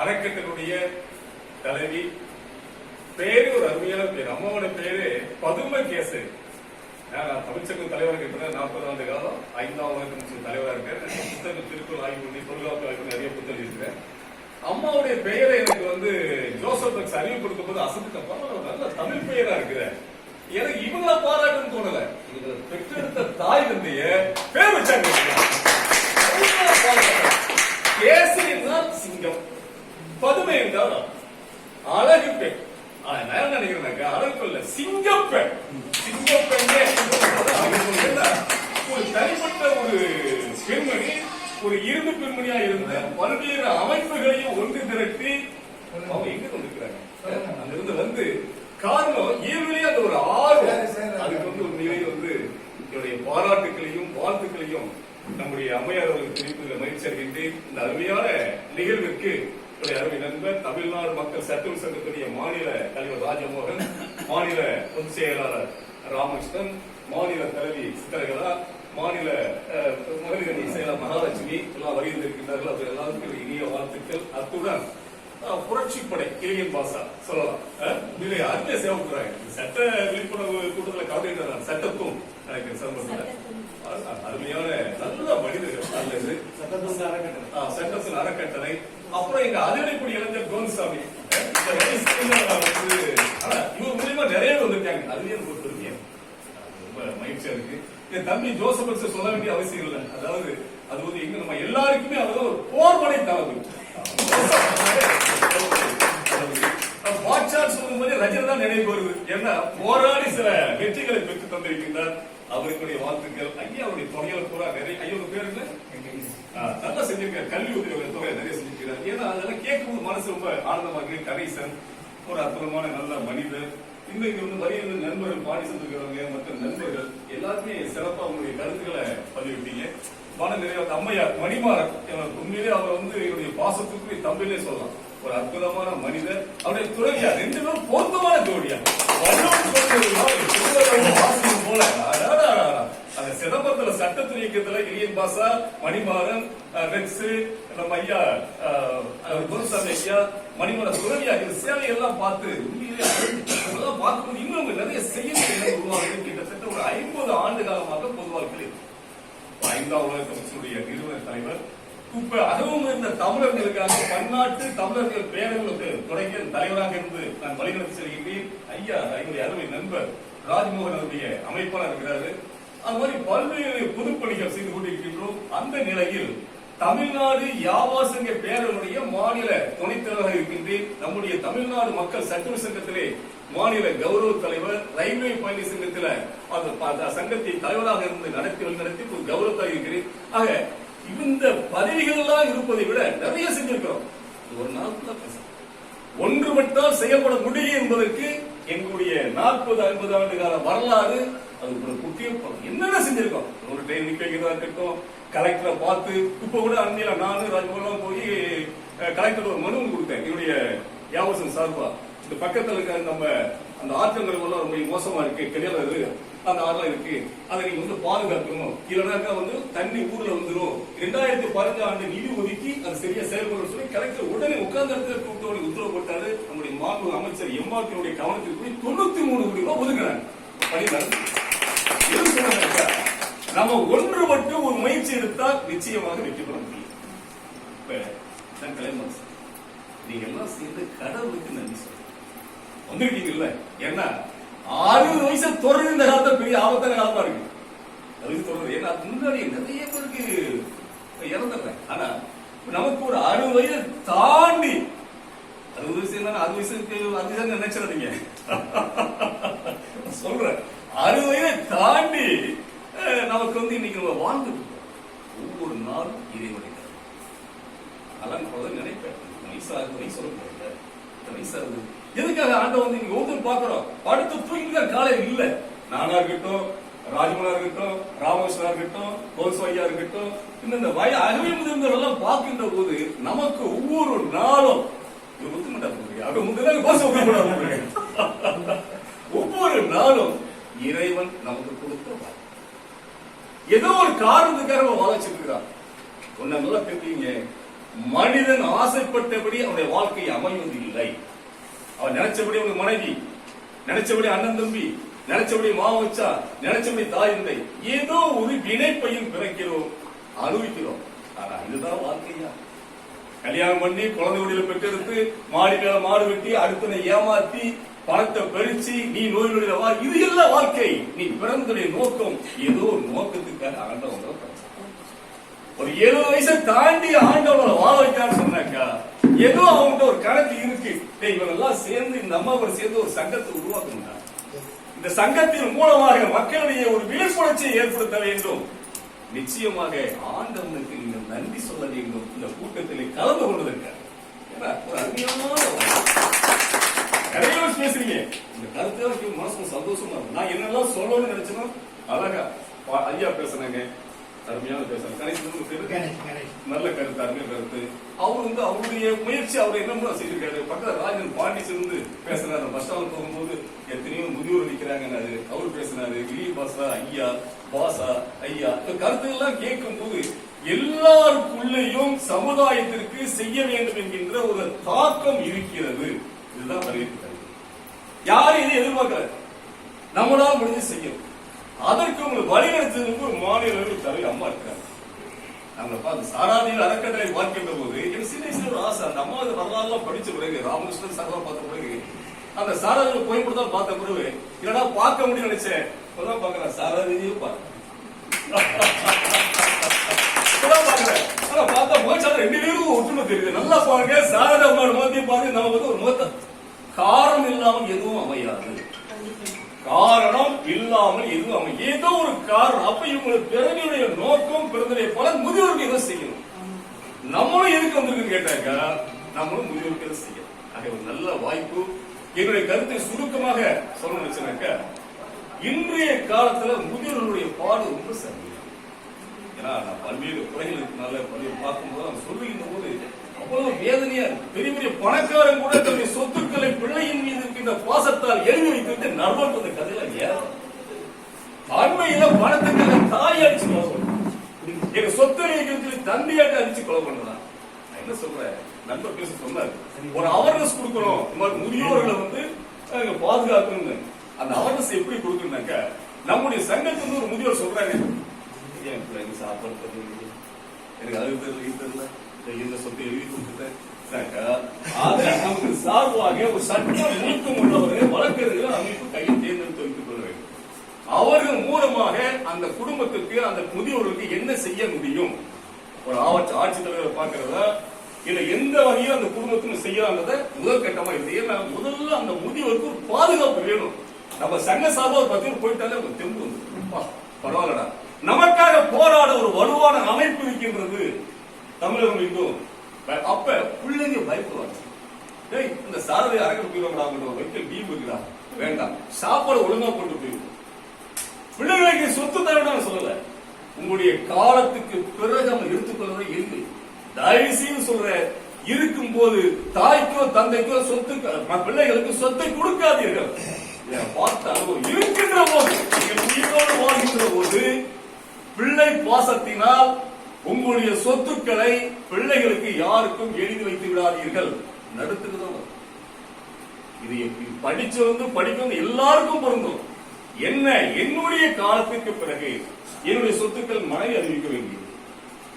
அறக்கட்டளுடைய தலைவி பேரு ஒரு அருமையான பேர் அம்மாவோட பேரு பதும கேசரி நான் தமிழ்ச்சங்கம் தலைவராக இருக்கிறேன் நாற்பது ஆண்டு காலம் ஐந்தாம் வகுப்பு தலைவராக இருக்கேன். புத்தகம் திருக்குறள் ஆய்வு பண்ணி தொழிலாளர் ஆய்வு நிறைய புத்தகம் இருக்கிறேன் அம்மாவுடைய பெயரை எனக்கு வந்து ஜோசப் அறிவு கொடுக்கும் போது அசத்துக்கப்பா நல்ல தமிழ் பெயரா இருக்குது. எனக்கு இவங்கள பாராட்டுன்னு தோணல. இவங்களை பெற்றெடுத்த தாய் தந்தைய பேர் வச்சாங்க கேசரி தான் சிங்கம். பதுமை என்றால் அழகு பெண் ஆனா, நான் என்ன நினைக்கிறேன்னாக்கா அழகு இல்ல. சிங்கப்பெண். சிங்கப்பெண்ணே? ஒரு தனிப்பட்ட ஒரு பெண்மணி ஒரு இரும்பு பெண்மணியா இருந்த பல்வேறு அமைப்புகளையும் ஒன்று திரட்டி அவங்க எங்க வந்திருக்கிறாங்க அங்க இருந்து வந்து காரணம் இயல்பிலேயே அந்த ஒரு ஆர்வம். அதுக்கு வந்து ஒரு நிலை வந்து என்னுடைய பாராட்டுகளையும் வாழ்த்துக்களையும் நம்முடைய அம்மையார் அவர்கள் தெரிவித்துள்ள மகிழ்ச்சி அடைகின்றேன். இந்த அருமையான நிகழ்விற்கு என்னுடைய அருமை நண்பர் தமிழ்நாடு மக்கள் சட்டல் சங்கத்துடைய மாநில தலைவர் ராஜமோகன் மாநில பொதுச் செயலாளர் ராமகிருஷ்ணன் மாநில தலைவி சித்திரகலா மாநில அஹ், மகளிர் அணி செயலர் மகாலட்சுமி எல்லாம் வருகின்றிருக்கின்றார்கள். அவர்கள் எல்லாருக்கும் இனிய வாழ்த்துக்கள். அத்துடன் புரட்சிப்படை இளையன் பாசா சொல்லலாம். உண்மையிலே அருமையா சேவை பண்றாங்க இந்த சட்ட விழிப்புணர்வு கூட்டத்தில் கலந்துகிட்டு சட்டத்தும் எனக்கு சம்பந்தம் அருமையான நல்ல மனிதர்கள். நல்லது. ஆ, சட்டத்தின் அறக்கட்டளை. அப்புறம் எங்க அதிரடிப்படி இளைஞர் கோவிந்தசாமி. இந்த வயசுல வந்து ஆனா, இவர் மூலியமா நிறைய பேர் வந்திருக்காங்க. அதுலயே எனக்கு ஒரு பெருமையா ரொம்ப மகிழ்ச்சியா இருக்கு. என் தம்பி ஜோசப் சொல்ல வேண்டிய அவசியம் இல்லை. அதாவது அது வந்து எங்க நம்ம எல்லாருக்குமே அவர் ஒரு போர்படை தளபதி வாட்சாட் சொல்லும் போது ரஜினி தான் நினைவு வருது ஏன்னா போராடி சில வெற்றிகளை பெற்று தந்திருக்கின்றார். அவருக்குடைய வாழ்த்துக்கள். ஐயா அவருடைய தொகையில பூரா நிறைய ஐயா உங்க பேரு நல்லா செஞ்சிருக்காரு. கல்வி தொகை நிறைய ஏன்னா அதெல்லாம் கேட்கும்போது மனசு ரொம்ப ஆனந்தமா இருக்கு. கணேசன் ஒரு அற்புதமான நல்ல மனிதர். இன்னும் இங்க வந்து நண்பர்கள் பாடி செஞ்சிருக்கிறவங்க மற்ற நண்பர்கள் எல்லாருமே சிறப்பா உங்களுடைய கருத்துக்களை பதிவிட்டீங்க. மன நிறைய அம்மையார் மணிமாறன் உண்மையிலே அவர் வந்து என்னுடைய பாசத்துக்குரிய தம்பிலே சொல்லலாம். ஒரு அற்புதமான மனிதர். அவருடைய துறவியா ரெண்டு பேரும் பொருத்தமான ஜோடியா போல. சிதம்பரத்துல சட்டத்துறை இயக்கத்துல இளியன் பாசா மணிமாறன் ரெக்ஸ் நம்ம ஐயா குருசாமி ஐயா மணிமல துறவியா இந்த சேவை எல்லாம் பார்த்து உண்மையிலே அதெல்லாம் பார்க்கும்போது இன்னும் நிறைய செய்ய உருவாகுது. கிட்டத்தட்ட ஒரு ஐம்பது ஆண்டு காலமாக பொது வாழ்க்கையில் ஐந்தாம் உலக கமிஷனுடைய நிறுவன தலைவர் இப்ப அதுவும் இருந்த தமிழர்களுக்காக பன்னாட்டு தமிழர்கள் பேரங்களுக்கு தொடங்கிய தலைவராக இருந்து நான் வழிநடத்தி செல்கின்றேன். ஐயா என்னுடைய அருமை நண்பர் ராஜ்மோகன் அவருடைய அமைப்பாளர் இருக்கிறாரு. அது மாதிரி பல்வேறு பொதுப்பணிகள் செய்து கொண்டிருக்கின்றோம். அந்த நிலையில் தமிழ்நாடு யாவாசங்க பேரனுடைய மாநில துணைத் தலைவராக இருக்கின்றேன். நம்முடைய தமிழ்நாடு மக்கள் சட்டுவ சங்கத்திலே மாநில கௌரவ தலைவர் ரயில்வே பயணி சங்கத்தில் அந்த சங்கத்தை தலைவராக இருந்து நடத்தி நடத்தி ஒரு கௌரவத்தாக இருக்கிறேன். ஆக இந்த பதவிகள் எல்லாம் இருப்பதை விட நிறைய செஞ்சிருக்கிறோம். ஒரு நாள் ஒன்று மட்டும் ஒன்றுபட்டால் செயல்பட முடியும் என்பதற்கு எங்களுடைய நாற்பது ஐம்பது ஆண்டு கால வரலாறு அது ஒரு குட்டிய படம் என்னென்ன செஞ்சிருக்கோம்? ஒரு ட்ரெயின் நிக்க வைக்கிறதா இருக்கட்டும் கலெக்டரை பார்த்து இப்ப கூட அன்னையில நானு ராஜ்மோகன் போய் கலெக்டர் ஒரு மனு கொடுத்தேன். என்னுடைய யாவசம் சார்பா. இந்த பக்கத்துல இருக்க நம்ம அந்த ஆற்றங்கள் எல்லாம் ரொம்ப மோசமா இருக்கு கிடையாது அந்த ஆறுலாம் இருக்கு. அதை நீங்க வந்து பாதுகாக்கணும். இல்லைனாக்கா வந்து தண்ணி ஊர்ல வந்துடும் ரெண்டாயிரத்தி பதினஞ்சு ஆண்டு நிதி ஒதுக்கி அது சரியா செயல்படும் சொல்லி கலெக்டர் உடனே உட்கார்ந்த இடத்துல கூப்பிட்டு உத்தரவு போட்டாரு. நம்முடைய மாநில அமைச்சர் எம்ஆர்டியுடைய கவனத்தில் போய் தொண்ணூத்தி மூணு கோடி ரூபாய் ஒதுக்குறாங்க பணி நம்ம ஒன்று மட்டும் ஒரு முயற்சி எடுத்தால் நிச்சயமாக வெற்றி பெற முடியும். இப்ப நீங்க எல்லாம் சேர்ந்து கடவுளுக்கு நன்றி சொல்லுங்க. வந்துருக்கீங்கல்ல ஏன்னா அறுபது வயசு தொடர்ந்து இந்த காலத்துல பெரிய ஆபத்தான காலமா இருக்கு. அதுக்கு தொடர்ந்து ஏன்னா முன்னாடி நிறைய பேருக்கு இறந்துடுறேன் ஆனா நமக்கு ஒரு அறுபது வயசு தாண்டி அறுபது வயசு என்ன அறுபது வயசுக்கு அது வயசு நினைச்சிடாதீங்க. சொல்றேன். அறுபது வயதை தாண்டி நமக்கு வந்து இன்னைக்கு நம்ம வாழ்ந்துட்டு ஒவ்வொரு நாளும் இறைவனை அதெல்லாம் குழந்தை நினைப்பேன். வயசாகுது வயசு சொல்ல வயசாகுது எதுக்காக ஆண்டவன் வந்து இங்க ஒவ்வொரு பாக்குறோம் படுத்து தூங்கிதான் காலையில் இல்ல. நானா இருக்கட்டும் ராஜமலா இருக்கட்டும் ராமகிருஷ்ணா இருக்கட்டும் கோல்ஸ்வாயா இருக்கட்டும் இந்த வய அருமை முதிர்ந்தவர்கள் பார்க்கின்ற போது நமக்கு ஒவ்வொரு நாளும் ஒவ்வொரு நாளும் இறைவன் நமக்கு கொடுத்த வாய்ப்பு. ஏதோ ஒரு காரணத்துக்காக அவன் வாழச்சிருக்கிறான் உன்னை நல்லா தெரியுங்க மனிதன் ஆசைப்பட்டபடி அவனுடைய வாழ்க்கை அமைவது இல்லை. அவன் நினைச்சபடி அவனுக்கு மனைவி நினைச்சபடி அண்ணன் தம்பி நினைச்சபடி மாவச்சா நினைச்சபடி தாய் இல்லை ஏதோ ஒரு வினைப்பையும் பிறக்கிறோம் அனுபவிக்கிறோம். ஆனா இதுதான் வாழ்க்கையா? கல்யாணம் பண்ணி குழந்தை குடியில பெற்றெடுத்து மாடி மேல மாடு வெட்டி அடுத்தனை ஏமாத்தி பணத்தை பறிச்சு நீ நோய் நொடியில வா இது இல்ல வாழ்க்கை. நீ பிறந்ததுடைய நோக்கம். ஏதோ ஒரு நோக்கத்துக்காக ஆண்டவங்க ஒரு எழுபது வயசை தாண்டி ஆண்டவங்கள வாழ வைக்கான்னு சொன்னாக்கா ஏதோ அவங்ககிட்ட ஒரு கணக்கு இருக்கு. டேய் இவங்கெல்லாம் சேர்ந்து இந்த அம்மாவோட சேர்ந்து ஒரு சங்கத்தை உருவாக்கணும்டா இந்த சங்கத்தின் மூலமாக மக்களிடையே ஒரு விழிப்புணர்ச்சியை ஏற்படுத்த வேண்டும். நிச்சயமாக ஆண்டவனுக்கு நீங்கள் நன்றி சொல்ல வேண்டும். இந்த கூட்டத்திலே கலந்து கொண்டதற்கு ஏன்னா, ஒரு அருமையான நிறைய பேர் பேசுறீங்க. இந்த கருத்தை மனசுக்கு சந்தோஷமா இருக்கு நான் என்னெல்லாம் சொல்லணும்னு நினைச்சனோ அழகா ஐயா பேசுனாங்க. அருமையான பேசுறாங்க கணேசன். நல்ல கருத்து அருமையான கருத்து. அவர் வந்து அவருடைய முயற்சி அவர் என்ன செஞ்சிருக்காரு பக்கத்துல ராஜன் பாண்டிச்சு இருந்து பேசுறாரு. பஸ் ஸ்டாண்ட் போகும்போது எத்தனையோ முதியோர் நிக்கிறாங்கன்னாரு. அவர் பேசினாரு. கிரி பாசா ஐயா பாசா ஐயா. இந்த கருத்துக்கள்லாம் கேட்கும் போது எல்லாருக்குள்ளேயும் சமுதாயத்திற்கு செய்ய வேண்டும் என்கின்ற ஒரு தாக்கம் இருக்கிறது. இதுதான் வரவேற்பு கருத்து யாரும் இதை எதிர்பார்க்கல நம்மளால் முடிஞ்சு செய்யும் அதற்கு உங்களுக்கு வழிநடத்துவதற்கு ஒரு மாநில தலைவர் அம்மா இருக்கிறாங்க நம்மளை பார்த்து சாராதியில் அறக்கட்டளை பார்க்கின்ற போது எனக்கு சின்ன வயசுல ஒரு ஆசை அந்த அம்மா வரலாறுலாம் படிச்ச பிறகு ராமகிருஷ்ணன் சர்வா பார்த்த பிறகு அந்த சாராதியில் போய் தான் பார்த்த பிறகு இல்லைன்னா பார்க்க முடியும் நினைச்சேன். இப்பதான் பாக்குறேன் சாராதியும் பார்க்கிறேன் இப்பதான் பாக்குறேன் ஆனா பார்த்தா முகச்சாரம் ரெண்டு பேரும் ஒற்றுமை தெரியுது. நல்லா பாருங்க சாரதா அம்மா முகத்தையும் பாருங்க. நம்ம வந்து ஒரு முகத்தை காரணம் இல்லாமல் எதுவும் அமையாது. காரணம் இல்லாமல் எதுவும் அமையும் ஏதோ ஒரு காரணம். அப்ப இவங்களுக்கு பிறவியுடைய நோக்கம் பிறந்தடைய பல முதியோருக்கு எதை செய்யணும்? நம்மளும் எதுக்கு வந்திருக்கு கேட்டாக்கா நம்மளும் முதியோருக்கு எதை செய்யணும்? ஆக ஒரு நல்ல வாய்ப்பு. என்னுடைய கருத்தை சுருக்கமாக சொல்லணும் நினைச்சாக்க இன்றைய காலத்துல முதியோர்களுடைய பாடு ரொம்ப சரி ஏன்னா நான் பல்வேறு குறைகள் இருக்கனால பல்வேறு பார்க்கும்போது அவன் சொல்லுகின்ற போது அவ்வளவு வேதனையா பெரிய பெரிய பணக்காரன் கூட தன்னுடைய சொத்துக்களை பிள்ளையின் மீது இருக்கின்ற பாசத்தால் எழுதி வைத்துவிட்டு நர்வன் அந்த கதையில ஏன் அண்மையில பணத்துக்கு தாய் அடிச்சு கொலை பண்றான் எங்க சொத்து வைக்கிறதுக்கு தந்தையாட்டு அடிச்சு கொலை பண்றான் நான் என்ன சொல்றேன்? நண்பர் பேச சொன்னாரு. ஒரு அவேர்னஸ் கொடுக்கணும். இந்த மாதிரி முதியோர்களை வந்து பாதுகாக்கணும்னு. அந்த அவேர்னஸ் எப்படி கொடுக்கணும்னாக்க நம்முடைய சங்கத்துல வந்து ஒரு முதியோர் சொல்றாங்க என் பிள்ளைங்க சாப்பாடு எனக்கு அது தெரியல இது தெரியல. இந்த இந்த சொத்தை எழுதி கொடுத்துட்டேன் அதை நமக்கு சார்பாக ஒரு சட்டம் மூக்கம் உள்ளவரை வழக்கறிஞர்கள் அமைப்பு கையில் தேர்ந்தெடுத்து வைத்துக் கொள்ள வேண்டும். அவர்கள் மூலமாக அந்த குடும்பத்துக்கு அந்த முதியோருக்கு என்ன செய்ய முடியும்? ஒரு ஆவற்ற ஆட்சித்தலைவரை பார்க்கிறதா? இல்ல எந்த வகையும் அந்த குடும்பத்துக்கு செய்யலாம்ன்றத முதல் கட்டமா இருக்கு ஏன்னா முதல்ல அந்த முதியோருக்கு ஒரு பாதுகாப்பு வேணும். நம்ம சங்க சார்பா ஒரு பத்து போயிட்டாலே அவங்க தெம்பு வந்து பரவாயில்லடா. நமக்காக போராட ஒரு வலுவான அமைப்பு இருக்கின்றது. தமிழகம் அப்ப பிள்ளைங்க பயப்படுவாங்க. டேய் இந்த சாரதி அரங்கல் போயிடுவாங்கடா அவங்க வைக்கல் லீவ் இருக்குடா வேண்டாம். சாப்பாடு ஒழுங்கா போட்டு போயிடும் பிள்ளைகளுக்கு சொத்து தரணும் சொல்லல. உங்களுடைய காலத்துக்கு பிறகு அவன் எடுத்துக்கொள்வதை இருக்கு தயவுசெய்து சொல்ற இருக்கும் போது தாய்க்கோ தந்தைக்கோ சொத்து பிள்ளைகளுக்கு சொத்தை கொடுக்காதீர்கள். இதை அனுபவம் இருக்கின்ற போது நீங்கள் உயிரோடு வாழ்கின்ற போது பிள்ளை பாசத்தினால் உங்களுடைய சொத்துக்களை பிள்ளைகளுக்கு யாருக்கும் எழுதி வைத்து விடாதீர்கள். நடுத்துக்குதான் இது எப்படி? படிச்சு வந்து படிக்க எல்லாருக்கும் பொருந்தும். என்ன? என்னுடைய காலத்திற்கு பிறகு என்னுடைய சொத்துக்கள் மனைவி அறிவிக்க வேண்டியது.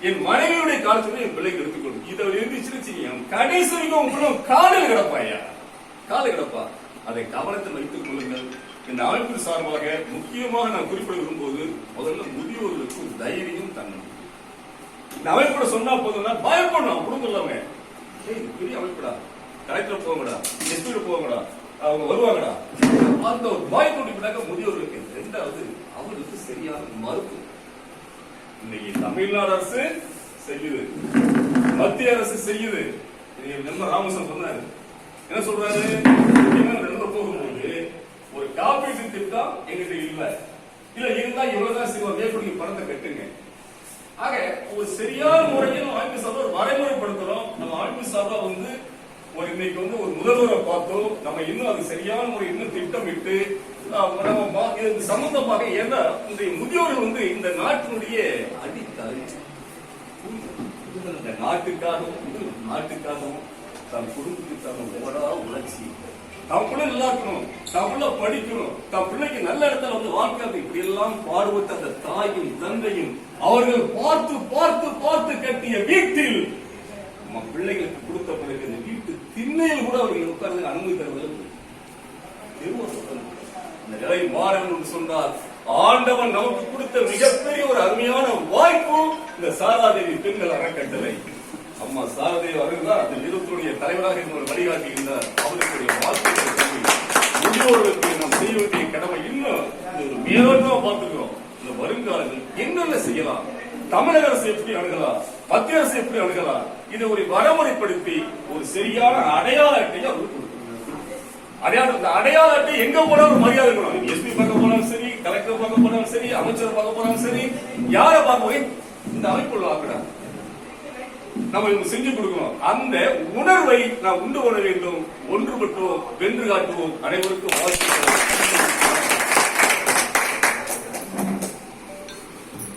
என் மனைவியுடைய காலத்துல என் பிள்ளைக்கு எடுத்துக்கொள்ளும். இதை இருந்துச்சுன்னு கடைசி வரைக்கும் உங்களும் காலில் கிடப்பாயா? காலில் கிடப்பா? அதை கவனத்தில் வைத்துக் கொள்ளுங்கள். இந்த அமைப்பு சார்பாக முக்கியமாக நான் குறிப்பிட விரும்புவது முதல்ல முதியோர்களுக்கு தைரியம் தன்னம்பிக்கை இந்த அமைப்போட சொன்னா போதும்னா பயப்படணும். குடும்பம் இல்லாம ஏய், பெரிய அமைப்புடா. கலெக்டர் போங்கடா. எஸ்பியில் போங்கடா. அவங்க வருவாங்கடா. அந்த ஒரு பாய் விடாக்க முதியோர்களுக்கு ரெண்டாவது அவங்களுக்கு சரியான மருத்துவம் இன்னைக்கு தமிழ்நாடு அரசு செய்யுது. மத்திய அரசு செய்யுது. நம்ம ராமசன் சொன்னாரு. என்ன சொல்றாரு? நடந்து போகும்போது ஒரு காப்பீட்டு திட்டம் எங்கிட்ட இல்ல. இல்ல இருந்தா இவ்வளவுதான் சிவா மேற்கொண்டு பணத்தை கட்டுங்க. ஆக ஒரு சரியான முறையில் நம்ம அமைப்பு சார்பா வரைமுறைப்படுத்துறோம் நம்ம அமைப்பு சார்பா வந்து ஒரு இன்னைக்கு வந்து ஒரு முதல்வரை பார்த்தோம். நம்ம இன்னும் அது சரியான முறை இன்னும் திட்டமிட்டு நம்ம இது சம்பந்தமாக ஏன்னா இந்த முதியோர்கள் வந்து இந்த நாட்டினுடைய அடித்தளம். இந்த நாட்டுக்காகவும் நாட்டுக்காகவும் தன் குடும்பத்துக்காக ஓடா உணர்ச்சி தன் பிள்ளை நல்லா இருக்கணும். தன் பிள்ளை படிக்கணும். தன் பிள்ளைக்கு நல்ல இடத்துல வந்து வாழ்க்கை இப்படி எல்லாம் பாடுபட்ட அந்த தாயும் தந்தையும் அவர்கள் பார்த்து பார்த்து பார்த்து கட்டிய வீட்டில் நம்ம பிள்ளைகளுக்கு கொடுத்த பிறகு இந்த வீட்டு திண்ணையில் கூட அவர்கள் உட்கார்ந்து அனுமதி தருவதில்லை. திரும்ப இந்த நிலை மாற என்று சொன்னால் ஆண்டவன் நமக்கு கொடுத்த மிகப்பெரிய ஒரு அருமையான வாய்ப்பு இந்த சாராதேவி பெண்கள் அறக்கட்டளை. அம்மா சாரதேவி அவர்கள் தான் அந்த நிறுவனத்துடைய தலைவராக இருந்து வழிகாட்டுகின்றார் அவருடைய வாழ்க்கைகளை சொல்லி முதியோர்களுக்கு நாம் செய்ய வேண்டிய கடமை. இன்னும் ஒரு மேலோட்டமா பார்த்துக்கிறோம். இந்த வருங்காலங்கள் என்னென்ன செய்யலாம்? தமிழக அரசு எப்படி அணுகலாம் மத்திய அரசு எப்படி அணுகலாம் இதை ஒரு வரமுறைப்படுத்தி ஒரு சரியான அடையாள அட்டையை அவருக்கு அடையாள அடையாளம் இந்த அடையாள அட்டை எங்க போனாலும் மரியாதை இருக்கணும். எஸ்பி பார்க்க போனாலும் சரி கலெக்டர் பார்க்க போனாலும் சரி அமைச்சர் பார்க்க போனாலும் சரி யாரை பார்க்க போய் இந்த அமைப்புள்ள ஆக்கணும்? நம்ம இவங்க செஞ்சு கொடுக்கணும். அந்த உணர்வை நாம் உண்டு கொள்ள வேண்டும். ஒன்றுபட்டோம் வென்று காட்டுவோம். அனைவருக்கும் வாழ்த்து